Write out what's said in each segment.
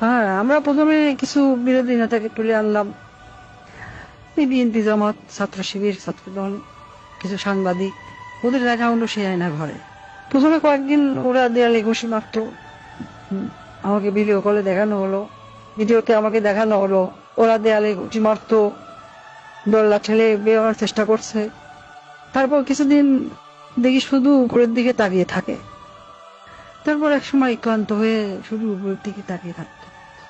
হ্যাঁ আমরা প্রথমে কিছু বিরোধী নেতাকে তুলে আনলাম। বিএনপি জামাত, ছাত্র শিবির, ছাত্রদল, কিছু সাংবাদিক, ওদের দেখা হলো সেই আয়না ঘরে। প্রথমে কয়েকদিন ওরা দেয়ালে ঘুষি মারত। আমাকে ভিডিও কলে দেখানো হলো। ভিডিওতে আমাকে দেখানো হলো, ওরা দেয়ালে ঘুষি মারতো দল্লা ঠেলে বেরোনোর চেষ্টা করছে। তারপর কিছুদিন দেখি শুধু উপরের দিকে তাকিয়ে থাকে। তারপর এক সময় ক্লান্ত হয়ে শুধু উপরের দিকে তাকিয়ে থাকতো।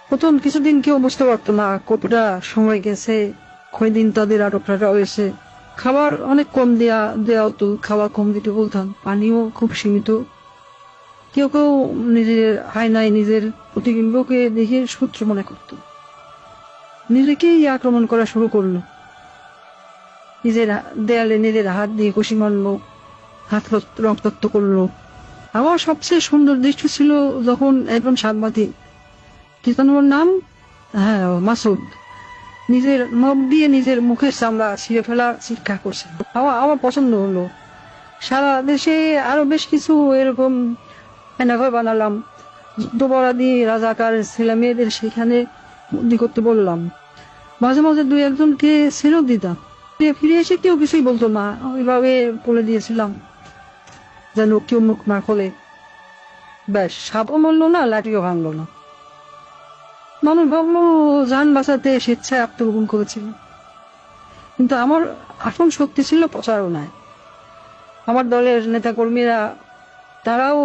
প্রথম কিছুদিন কেউ বুঝতে পারতো না কতটা সময় গেছে, কয়দিন তাদের আটক রাখা হয়েছে খাবার অনেক কম দেয়া দেওয়া হতো, খাবার কম দিতে বলতাম, পানিও খুব সীমিত। কেউ কেউ নিজের আয়নায় নিজের প্রতিবিম্বকে দেখে সূত্র মনে করত। নিজেকেই আক্রমণ করা শুরু করল। নিজের দেয়ালে নিজের হাত দিয়ে কুশি মারলো, হাত রক্ত- রক্তাক্ত করল। আমার সবচেয়ে সুন্দর দৃশ্য ছিল যখন একজন সাংবাদিক, কি যেন ওর নাম? হ্যাঁ মাসুদ। নিজের নখ দিয়ে নিজের মুখের চামড়া ছিঁড়ে ফেলা শিক্ষা করছে আমার আমার পছন্দ হলো। সারা দেশে আরও বেশ কিছু এরকম এনাঘর বানালাম। যুদ্ধপরাধী রাজাকার ছেলে মেয়েদের সেখানে বন্দি করতে বললাম। মাঝে মাঝে দুই একজনকে ছেড়েও দিতাম। ফিরে এসে কেউ কিছুই বলতো না। ওইভাবে বলে দিয়েছিলাম। যেন কেউ মুখ না খোলে। ব্যাস, সাপও মরলো না, লাঠিও ভাঙলো না। মানুষ ভাবলো যান বাঁচাতে স্বেচ্ছায় আত্মগোপন করেছিল। কিন্তু আমার আসল শক্তি ছিল প্রচারণায়। আমার দলের নেতাকর্মীরা, তারাও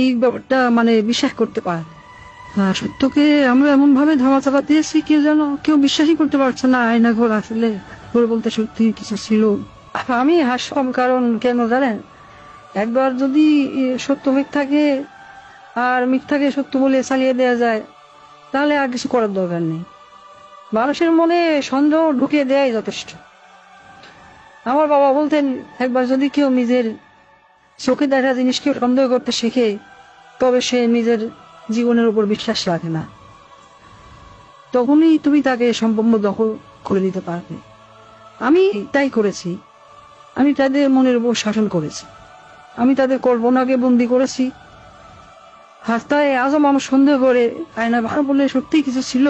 এই ব্যাপারটা মানে বিশ্বাস করতে পারে সত্যকে আমরা এমন ভাবে ধামা চাপা দিয়েছি কেউ যেন কেউ বিশ্বাসই করতে পারছে না আয়না ঘর আসলে, ঘর বলতে সত্যি কিছু ছিল। আমি হাসলাম কারণ কেন জানেন? একবার যদি সত্য মিথ্যাকে আর মিথ্যাকে সত্য বলে চালিয়ে দেওয়া যায়, তাহলে আর কিছু করার দরকার নেই। মানুষের মনে সন্দেহ ঢুকিয়ে দেওয়াই যথেষ্ট। আমার বাবা বলতেন, একবার যদি কেউ নিজের চোখে দেখা জিনিসকে সন্দেহ করতে শেখে, তবে সে নিজের জীবনের উপর বিশ্বাস রাখে না। তখনই তুমি তাকে সম্পূর্ণ দখল করে দিতে পারবে। আমি তাই করেছি। আমি তাদের মনের উপর শাসন করেছি। আমি তাদের কল্পনাকে বন্দি করেছি। হাস্তায় আজম আমার সন্দেহ করে আয়না ভালো বলে সত্যি কিছু ছিল?